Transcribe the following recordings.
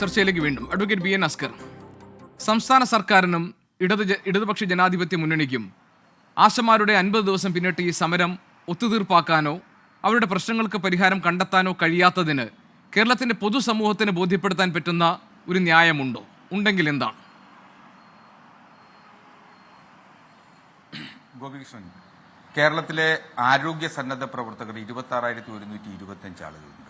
ചർച്ചയിലേക്ക് വീണ്ടും. Advocate B N Askar സംസ്ഥാന സർക്കാരിനും ഇടത് ഇടതുപക്ഷ ജനാധിപത്യ മുന്നണിക്കും ആശമാരുടെ അൻപത് ദിവസം പിന്നിട്ട് ഈ സമരം ഒത്തുതീർപ്പാക്കാനോ അവരുടെ പ്രശ്നങ്ങൾക്ക് പരിഹാരം കണ്ടെത്താനോ കഴിയാത്തതിന് കേരളത്തിന്റെ പൊതുസമൂഹത്തിന് ബോധ്യപ്പെടുത്താൻ പറ്റുന്ന ഒരു ന്യായമുണ്ടോ? ഉണ്ടെങ്കിൽ എന്താണ്? ഗോപികൃഷ്ണൻ കേരളത്തിലെ ആരോഗ്യ സന്നദ്ധ പ്രവർത്തകർ ഇരുപത്തി ആറായിരത്തി ഒരുന്നൂറ്റി ഇരുപത്തഞ്ച് ആളുകളുണ്ട്.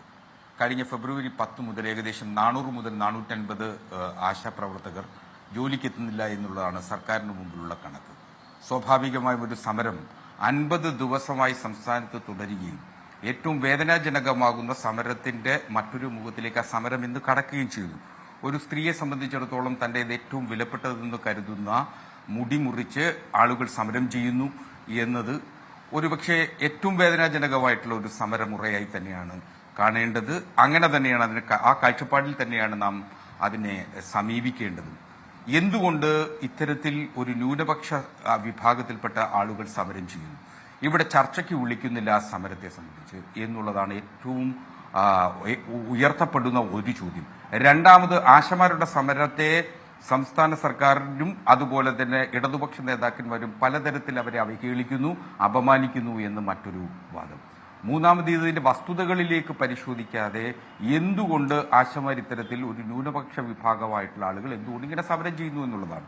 കഴിഞ്ഞ ഫെബ്രുവരി പത്ത് മുതൽ ഏകദേശം നാനൂറ് മുതൽ നാനൂറ്റൻപത് ആശാപ്രവർത്തകർ ജോലിക്കെത്തുന്നില്ല എന്നുള്ളതാണ് സർക്കാരിന് മുമ്പിലുള്ള കണക്ക്. സ്വാഭാവികമായും ഒരു സമരം അൻപത് ദിവസമായി സംസ്ഥാനത്ത് തുടരുകയും ഏറ്റവും വേദനാജനകമാകുന്ന സമരത്തിന്റെ മറ്റൊരു മുഖത്തിലേക്ക് ആ സമരം ഇന്ന് കടക്കുകയും ചെയ്തു. ഒരു സ്ത്രീയെ സംബന്ധിച്ചിടത്തോളം തന്റെ ഏറ്റവും വിലപ്പെട്ടതെന്ന് കരുതുന്ന മുടി മുറിച്ച് ആളുകൾ സമരം ചെയ്യുന്നു എന്നത് ഒരുപക്ഷെ ഏറ്റവും വേദനാജനകമായിട്ടുള്ള ഒരു സമരമുറയായി തന്നെയാണ് കാണേണ്ടത് അങ്ങനെ തന്നെയാണ് അതിന് ആ കാഴ്ചപ്പാടിൽ തന്നെയാണ് നാം അതിനെ സമീപിക്കേണ്ടത്. എന്തുകൊണ്ട് ഇത്തരത്തിൽ ഒരു ന്യൂനപക്ഷ വിഭാഗത്തിൽപ്പെട്ട ആളുകൾ സമരം ചെയ്യുന്നു? ഇവിടെ ചർച്ചയ്ക്ക് വിളിക്കുന്നില്ല ആ സമരത്തെ സംബന്ധിച്ച് എന്നുള്ളതാണ് ഏറ്റവും ഉയർത്തപ്പെടുന്ന ഒരു ചോദ്യം. രണ്ടാമത് ആശമാരുടെ സമരത്തെ സംസ്ഥാന സർക്കാരിനും അതുപോലെ തന്നെ ഇടതുപക്ഷ നേതാക്കന്മാരും പലതരത്തിൽ അവരെ അവഹേളിക്കുന്നു അപമാനിക്കുന്നു എന്ന് മറ്റൊരു വാദം. മൂന്നാമത് ഇതിന്റെ വസ്തുതകളിലേക്ക് പരിശോധിക്കാതെ എന്തുകൊണ്ട് ആശമാർ ഇത്തരത്തിൽ ഒരു ന്യൂനപക്ഷ വിഭാഗമായിട്ടുള്ള ആളുകൾ എന്തുകൊണ്ട് ഇങ്ങനെ സമരം ചെയ്യുന്നു എന്നുള്ളതാണ്.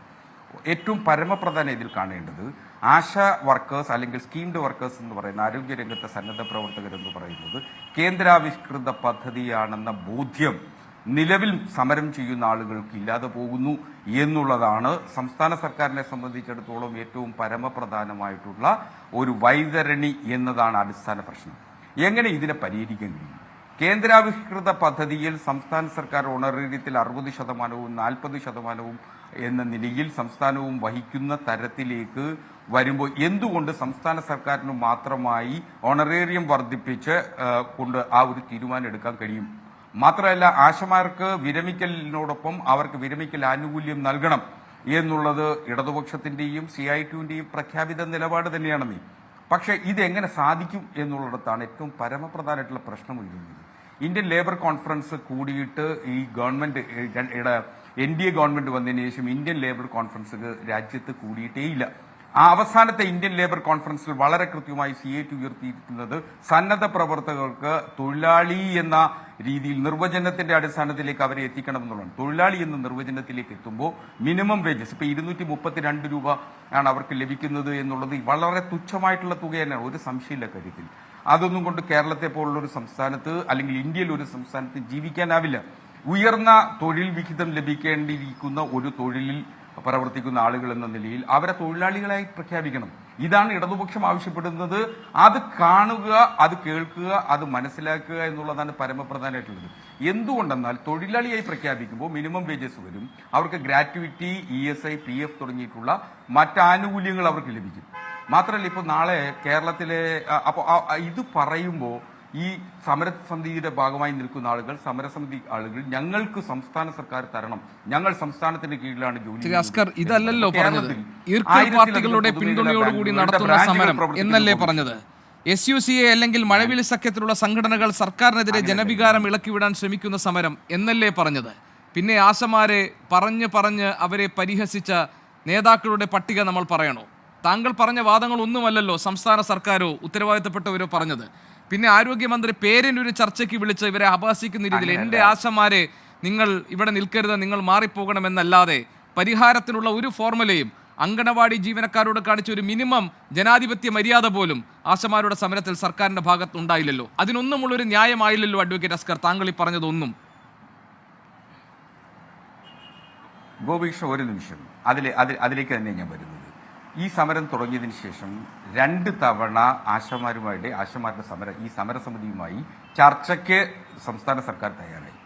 ഏറ്റവും പരമപ്രധാന ഇതിൽ കാണേണ്ടത് ആശ വർക്കേഴ്സ് അല്ലെങ്കിൽ സ്കീംഡ് വർക്കേഴ്സ് എന്ന് പറയുന്ന ആരോഗ്യരംഗത്തെ സന്നദ്ധ പ്രവർത്തകരെന്ന് പറയുന്നത് കേന്ദ്രാവിഷ്കൃത പദ്ധതിയാണെന്ന ബോധ്യം നിലവിൽ സമരം ചെയ്യുന്ന ആളുകൾക്ക് ഇല്ലാതെ പോകുന്നു എന്നുള്ളതാണ് സംസ്ഥാന സർക്കാരിനെ സംബന്ധിച്ചിടത്തോളം ഏറ്റവും പരമപ്രധാനമായിട്ടുള്ള ഒരു വൈതരണി എന്നതാണ് അടിസ്ഥാന പ്രശ്നം. എങ്ങനെ ഇതിനെ പരിഹരിക്കാൻ കഴിയും? കേന്ദ്രാവിഷ്കൃത പദ്ധതിയിൽ സംസ്ഥാന സർക്കാർ ഓണറേറിയത്തിൽ അറുപത് ശതമാനവും നാൽപ്പത് ശതമാനവും എന്ന നിലയിൽ സംസ്ഥാനവും വഹിക്കുന്ന തരത്തിലേക്ക് വരുമ്പോൾ എന്തുകൊണ്ട് സംസ്ഥാന സർക്കാരിന് മാത്രമായി ഓണറേറിയം വർദ്ധിപ്പിച്ച് കൊണ്ട് ആ ഒരു തീരുമാനം എടുക്കാൻ കഴിയും? മാത്രമല്ല ആശമാർക്ക് വിരമിക്കലിനോടൊപ്പം അവർക്ക് വിരമിക്കൽ ആനുകൂല്യം നൽകണം എന്നുള്ളത് ഇടതുപക്ഷത്തിന്റെയും സി ഐ ടിയുടെയും പ്രഖ്യാപിത നിലപാട് തന്നെയാണെന്നേ പക്ഷേ ഇതെങ്ങനെ സാധിക്കും എന്നുള്ളിടത്താണ് ഏറ്റവും പരമപ്രധാനമായിട്ടുള്ള പ്രശ്നം ഉയരുന്നത്. ഇന്ത്യൻ ലേബർ കോൺഫറൻസ് കൂടിയിട്ട് ഈ government N D A government വന്നതിന് ശേഷം ഇന്ത്യൻ ലേബർ കോൺഫറൻസ് രാജ്യത്ത് കൂടിയിട്ടേയില്ല. ആ അവസാനത്തെ ഇന്ത്യൻ ലേബർ കോൺഫറൻസിൽ വളരെ കൃത്യമായി സി എ ടി ഉയർത്തിയിരിക്കുന്നത് സന്നദ്ധ പ്രവർത്തകർക്ക് തൊഴിലാളി എന്ന രീതിയിൽ നിർവചനത്തിന്റെ അടിസ്ഥാനത്തിലേക്ക് അവരെ എത്തിക്കണം എന്നുള്ളതാണ് തൊഴിലാളി എന്ന നിർവചനത്തിലേക്ക് എത്തുമ്പോൾ മിനിമം വേജസ് ഇപ്പൊ ഇരുന്നൂറ്റി മുപ്പത്തിരണ്ട് രൂപ ആണ് അവർക്ക് ലഭിക്കുന്നത് എന്നുള്ളത് വളരെ തുച്ഛമായിട്ടുള്ള തുക തന്നെയാണ്. ഒരു സംശയമില്ല കാര്യത്തിൽ. അതൊന്നും കൊണ്ട് കേരളത്തെ പോലുള്ള ഒരു സംസ്ഥാനത്ത് അല്ലെങ്കിൽ ഇന്ത്യയിൽ ഒരു സംസ്ഥാനത്ത് ജീവിക്കാനാവില്ല. ഉയർന്ന തൊഴിൽ വിഹിതം ലഭിക്കേണ്ടിയിരിക്കുന്ന ഒരു തൊഴിലിൽ പ്രവർത്തിക്കുന്ന ആളുകൾ എന്ന നിലയിൽ അവരെ തൊഴിലാളികളായി പ്രഖ്യാപിക്കണം. ഇതാണ് ഇടതുപക്ഷം ആവശ്യപ്പെടുന്നത്. അത് കാണുക അത് കേൾക്കുക അത് മനസ്സിലാക്കുക എന്നുള്ളതാണ് പരമപ്രധാനമായിട്ടുള്ളത്. എന്തുകൊണ്ടെന്നാൽ തൊഴിലാളിയായി പ്രഖ്യാപിക്കുമ്പോൾ മിനിമം വേജസ് വരും. അവർക്ക് gratuity E S I P F തുടങ്ങിയിട്ടുള്ള മറ്റ് ആനുകൂല്യങ്ങൾ അവർക്ക് ലഭിക്കും. മാത്രമല്ല ഇപ്പോൾ നാളെ കേരളത്തിലെ അപ്പോൾ ഇത് പറയുമ്പോൾ ഈ സമരസമിതിയുടെ ഭാഗമായി നിൽക്കുന്ന ആളുകൾ സമരസമിതി ആളുകൾ ഞങ്ങൾക്ക് സംസ്ഥാന സർക്കാർ തരണം. ഞങ്ങൾ സംസ്ഥാനത്തിന്റെ കീഴിലാണ് ജോലി അസ്കർ ഇതല്ലല്ലോ പറഞ്ഞത്. പാർട്ടികളുടെ പിന്തുണയോടുകൂടി നടത്തുന്ന സമരം എന്നല്ലേ. പറഞ്ഞത്? എസ് യു സി എ അല്ലെങ്കിൽ മഴവിളി സഖ്യത്തിലുള്ള സംഘടനകൾ സർക്കാരിനെതിരെ ജനവികാരം ഇളക്കിവിടാൻ ശ്രമിക്കുന്ന സമരം എന്നല്ലേ പറഞ്ഞത്? പിന്നെ ആശമാരെ പറഞ്ഞ് പറഞ്ഞ് അവരെ പരിഹസിച്ച നേതാക്കളുടെ പട്ടിക നമ്മൾ പറയണോ? താങ്കൾ പറഞ്ഞ വാദങ്ങൾ ഒന്നുമല്ലല്ലോ സംസ്ഥാന സർക്കാരോ ഉത്തരവാദിത്തപ്പെട്ടവരോ പറഞ്ഞത്. പിന്നെ ആരോഗ്യമന്ത്രി ഒരു ചർച്ചയ്ക്ക് വിളിച്ച് ഇവരെ അപഹസിക്കുന്ന രീതിയിൽ എന്റെ ആശമാരെ നിങ്ങൾ ഇവിടെ നിൽക്കരുത് നിങ്ങൾ മാറിപ്പോകണമെന്നല്ലാതെ പരിഹാരത്തിനുള്ള ഒരു ഫോർമുലയും അങ്കണവാടി ജീവനക്കാരോട് കാണിച്ച ഒരു മിനിമം ജനാധിപത്യ മര്യാദ പോലും ആശമാരുടെ സമരത്തിൽ സർക്കാരിന്റെ ഭാഗത്ത് ഉണ്ടായില്ലല്ലോ. അതിനൊന്നുമുള്ളൊരു ന്യായമായില്ലല്ലോ അഡ്വക്കേറ്റ് അസ്കർ താങ്കൾ ഈ പറഞ്ഞതൊന്നും. ഗോപീഷ ഒരു നിമിഷം. അതിലെ അതിൽ അതിലേക്ക് തന്നെ ഞാൻ വരുന്നത് ഈ സമരം തുടങ്ങിയതിന് ശേഷം രണ്ട് തവണ ആശമാരുമായിട്ട് ആശമാരുടെ സമര ഈ സമരസമിതിയുമായി ചർച്ചയ്ക്ക് സംസ്ഥാന സർക്കാർ തയ്യാറായി.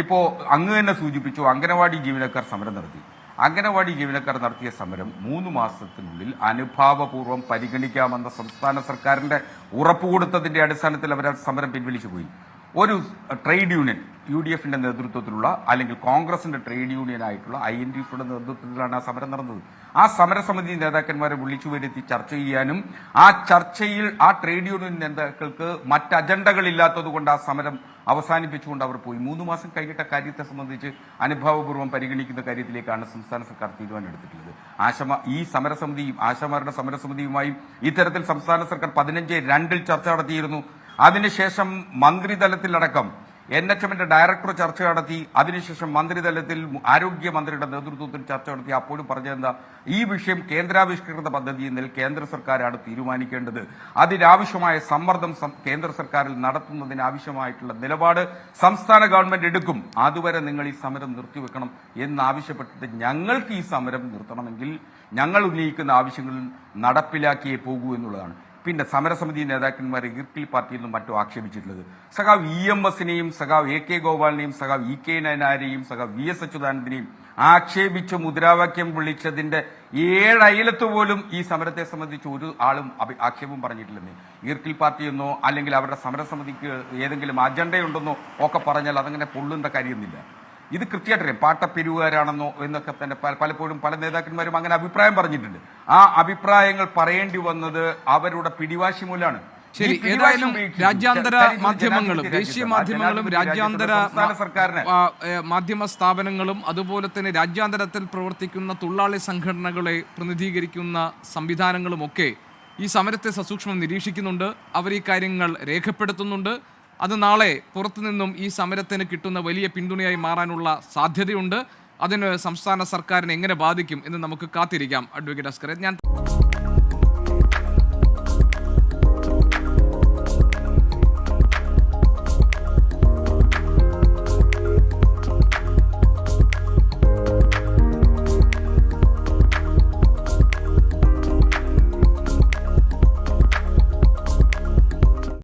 ഇപ്പോൾ അങ്ങ് തന്നെ സൂചിപ്പിച്ചു അംഗനവാടി ജീവനക്കാർ സമരം നടത്തി. അംഗനവാടി ജീവനക്കാർ നടത്തിയ സമരം മൂന്ന് മാസത്തിനുള്ളിൽ അനുഭാവപൂർവം പരിഗണിക്കാമെന്ന സംസ്ഥാന സർക്കാരിന്റെ ഉറപ്പ് കൊടുത്തതിന്റെ അടിസ്ഥാനത്തിൽ അവർ സമരം പിൻവലിച്ചു പോയി. ഒരു ട്രേഡ് യൂണിയൻ യു ഡി എഫിന്റെ നേതൃത്വത്തിലുള്ള അല്ലെങ്കിൽ കോൺഗ്രസിന്റെ ട്രേഡ് യൂണിയൻ ആയിട്ടുള്ള ഐ എൻ ഡി എഫിയുടെ നേതൃത്വത്തിലാണ് ആ സമരം നടന്നത്. ആ സമരസമിതി നേതാക്കന്മാരെ വിളിച്ചു വരുത്തി ചർച്ച ചെയ്യാനും ആ ചർച്ചയിൽ ആ ട്രേഡ് യൂണിയൻ നേതാക്കൾക്ക് മറ്റ് അജണ്ടകളില്ലാത്തത് കൊണ്ട് ആ സമരം അവസാനിപ്പിച്ചുകൊണ്ട് അവർ പോയി. മൂന്ന് മാസം കഴിഞ്ഞിട്ട കാര്യത്തെ സംബന്ധിച്ച് അനുഭാവപൂർവം പരിഗണിക്കുന്ന കാര്യത്തിലേക്കാണ് സംസ്ഥാന സർക്കാർ തീരുമാനമെടുത്തിട്ടുള്ളത്. ആശമ ഈ സമരസമിതിയും ആശമാരുടെ സമരസമിതിയുമായും ഇത്തരത്തിൽ സംസ്ഥാന സർക്കാർ പതിനഞ്ച് രണ്ടിൽ ചർച്ച നടത്തിയിരുന്നു. അതിനുശേഷം മന്ത്രിതലത്തിലടക്കം എൻ എച്ച് എമ്മിന്റെ ഡയറക്ടർ ചർച്ച നടത്തി അതിനുശേഷം മന്ത്രിതലത്തിൽ ആരോഗ്യമന്ത്രിയുടെ നേതൃത്വത്തിൽ ചർച്ച നടത്തി. അപ്പോഴും പറഞ്ഞതെന്താ ഈ വിഷയം കേന്ദ്രാവിഷ്കൃത പദ്ധതിയിൽ നിന്ന് കേന്ദ്ര സർക്കാരാണ് തീരുമാനിക്കേണ്ടത്. അതിനാവശ്യമായ സമ്മർദ്ദം കേന്ദ്ര സർക്കാരിൽ നടത്തുന്നതിനാവശ്യമായിട്ടുള്ള നിലപാട് സംസ്ഥാന ഗവൺമെന്റ് എടുക്കും. അതുവരെ നിങ്ങൾ ഈ സമരം നിർത്തിവെക്കണം എന്നാവശ്യപ്പെട്ടിട്ട് ഞങ്ങൾക്ക് ഈ സമരം നിർത്തണമെങ്കിൽ ഞങ്ങൾ ഉന്നയിക്കുന്ന ആവശ്യങ്ങൾ നടപ്പിലാക്കിയേ പോകൂ എന്നുള്ളതാണ്. പിന്നെ സമരസമിതി നേതാക്കന്മാരെ പാർട്ടിയിൽ നിന്നും മറ്റും ആക്ഷേപിച്ചിട്ടുള്ളത്. സഖാവ് ഇ എം എസിനെയും സഖാവ് എ കെ ഗോപാലിനെയും സഖാവ് ഇ കെ നയനാരെയും സഖാവ് വി എസ് അച്യുതാനന്ദനെയും ആക്ഷേപിച്ച് മുദ്രാവാക്യം വിളിച്ചതിന്റെ ഏഴയലത്ത് പോലും ഈ സമരത്തെ സംബന്ധിച്ച് ഒരു ആളും ആക്ഷേപം പറഞ്ഞിട്ടില്ലെന്ന്. ഈർക്കിൽ പാർട്ടിയെന്നോ അല്ലെങ്കിൽ അവരുടെ സമരസമിതിക്ക് ഏതെങ്കിലും അജണ്ടയുണ്ടെന്നോ ഒക്കെ പറഞ്ഞാൽ അതങ്ങനെ പൊള്ളുന്ന കാര്യമൊന്നുമില്ല. ഇത് കൃത്യമായിട്ടറിയാം. പാട്ടപ്പിരിവുകാരാണെന്നോ എന്നൊക്കെ തന്നെ പലപ്പോഴും പല നേതാക്കന്മാരും അങ്ങനെ അഭിപ്രായം പറഞ്ഞിട്ടുണ്ട്. ആ അഭിപ്രായങ്ങൾ പറയേണ്ടി വന്നത് അവരുടെ പിടിവാശി മൂലമാണ് ശരി ഏതായാലും രാജ്യാന്തര മാധ്യമങ്ങളും ദേശീയ മാധ്യമങ്ങളും രാജ്യാന്തര സർക്കാരിന് മാധ്യമ സ്ഥാപനങ്ങളും അതുപോലെ തന്നെ രാജ്യാന്തരത്തിൽ പ്രവർത്തിക്കുന്ന തൊഴിലാളി സംഘടനകളെ പ്രതിനിധീകരിക്കുന്ന സംവിധാനങ്ങളുമൊക്കെ ഈ സമരത്തെ സസൂക്ഷ്മം നിരീക്ഷിക്കുന്നുണ്ട്. അവർ ഈ കാര്യങ്ങൾ രേഖപ്പെടുത്തുന്നുണ്ട്. അത് നാളെ പുറത്തുനിന്നും ഈ സമരത്തിന് കിട്ടുന്ന വലിയ പിന്തുണയായി മാറാനുള്ള സാധ്യതയുണ്ട്. അതിന് സംസ്ഥാന സർക്കാരിനെ എങ്ങനെ ബാധിക്കും എന്ന് നമുക്ക് കാത്തിരിക്കാം. അഡ്വക്കേറ്റ് അസ്കറെ ഞാൻ